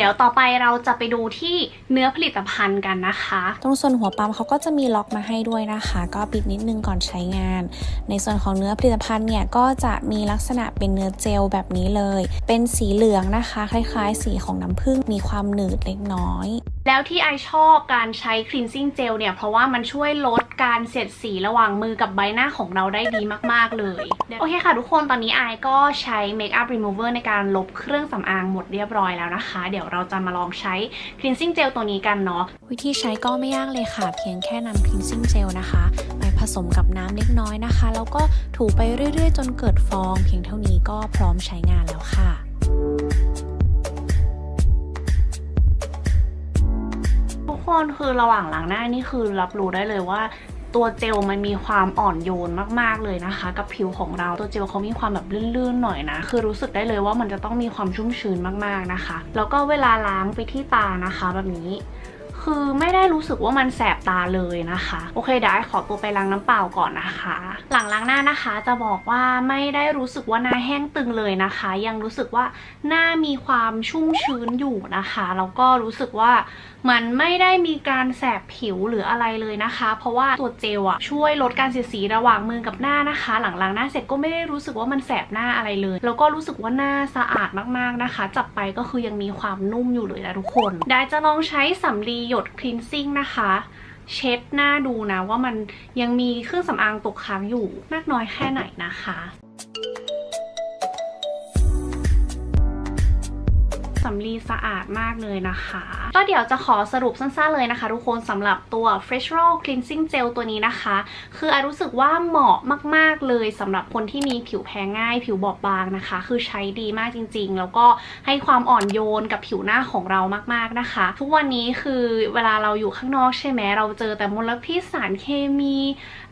เดี๋ยวต่อไปเราจะไปดูที่เนื้อผลิตภัณฑ์กันนะคะ ตรงส่วนหัวปั๊มเขาก็จะมีล็อกมาให้ด้วยนะคะ ก็ปิดนิดนึงก่อนใช้งาน ในส่วนของเนื้อผลิตภัณฑ์เนี่ยก็จะมีลักษณะเป็นเนื้อเจลแบบนี้เลย เป็นสีเหลืองนะคะ คล้ายๆ สีของน้ำผึ้งมีความหนืดเล็กน้อยแล้วที่ไอชอบการใช้ cleansing gel เนี่ย เพราะว่ามันช่วยลดการเสียดสีระหว่างมือกับใบหน้าของเราได้ดีมาก ๆ เลย โอเคค่ะทุกคนตอนนี้ไอก็ใช้ makeup remover ในการลบเครื่องสำอางหมดเรียบร้อยแล้วนะคะ เดี๋ยวเราจะมาลองใช้ cleansing gel ตัวนี้กันเนาะวิธีใช้ก็ไม่ยากเลยค่ะ เพียงแค่นำ cleansing gel นะคะไปผสมกับน้ำเล็กน้อยนะคะ แล้วก็ถูไปเรื่อยๆ จนเกิดฟอง เพียงเท่านี้ก็พร้อมใช้งานแล้วค่ะทุกคนคือระหว่างล้างหน้านี่คือรับรู้ได้เลยว่า ตัวเจลมันมีความอ่อนโยนมากๆเลยนะคะ กับผิวของเราตัวเจลเขามีความแบบลื่นๆหน่อยนะ คือรู้สึกได้เลยว่ามันจะต้องมีความชุ่มชื้นมากๆนะคะ แล้วก็เวลาล้างไปที่ตานะคะ แบบนี้ คือไม่ได้รู้สึกว่ามันแสบตาเลยนะคะ โอเคเดี๋ยวไอขอตัวไปล้างน้ำเปล่าก่อนนะคะ หลังล้างหน้านะคะจะบอกว่าไม่ได้รู้สึกว่าหน้าแห้งตึงเลยนะคะ ยังรู้สึกว่าหน้ามีความชุ่มชื้นอยู่นะคะแล้วก็รู้สึกว่ามันไม่ได้มีการแสบผิวหรืออะไรเลยนะคะ เพราะว่าตัวเจลอะช่วยลดการเสียดสีระหว่างมือกับหน้านะคะ หลังล้างหน้าเสร็จก็ไม่ได้รู้สึกว่ามันแสบหน้าอะไรเลย แล้วก็รู้สึกว่าหน้าสะอาดมากๆนะคะ จับไปก็คือยังมีความนุ่มอยู่เลยนะทุกคน ได้จะลองใช้สำลีหยดคลีนซิ่งนะคะ เช็ดหน้าดูนะว่ามันยังมีเครื่องสำอางตกค้างอยู่มากน้อยแค่ไหนนะคะ สำลีสะอาดมากเลยนะคะ ก็เดี๋ยวจะขอสรุปสั้นๆเลยนะคะ ทุกคนสำหรับตัว Fresh Roll Cleansing Gel ตัวนี้นะคะ คือไอรู้สึกว่าเหมาะมากๆเลยสำหรับคนที่มีผิวแพ้ง่าย ผิวบอบบางนะคะ คือใช้ดีมากจริง ๆ แล้วก็ให้ความอ่อนโยนกับผิวหน้าของเรามากๆนะคะ ทุกวันนี้คือเวลาเราอยู่ข้างนอกใช่ไหมเราเจอแต่มลพิษสารเคมี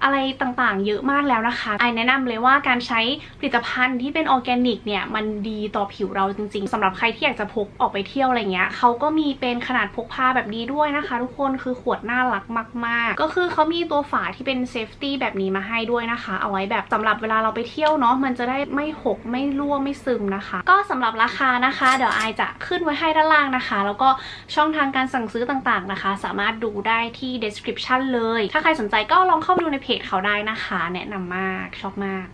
อะไรต่างๆ เยอะมากแล้วนะคะไอแนะนำเลยว่าการใช้ผลิตภัณฑ์ที่เป็นออร์แกนิกเนี่ยมันดีต่อผิวเราจริง ๆสำหรับใครที่อยากจะพกออกไปเที่ยวอะไรเงี้ยเขาก็มีเป็นขนาดพกพาแบบนี้ด้วยนะคะ ทุกคนคือขวดน่ารักมาก ๆ ก็คือเขามีตัวฝาที่เป็นเซฟตี้แบบนี้มาให้ด้วยนะคะ เอาไว้แบบสำหรับเวลาเราไปเที่ยวเนาะมันจะได้ไม่หกไม่รั่วไม่ซึมนะคะ ก็สำหรับราคานะคะ เดี๋ยวไอจะขึ้นไว้ให้ด้านล่างนะคะ แล้วก็ช่องทางการสั่งซื้อต่างๆนะคะ สามารถดูได้ที่ description เลย ถ้าใครสนใจก็ลองเข้าไปดูในเพจเขาได้นะคะ แนะนำมากชอบมาก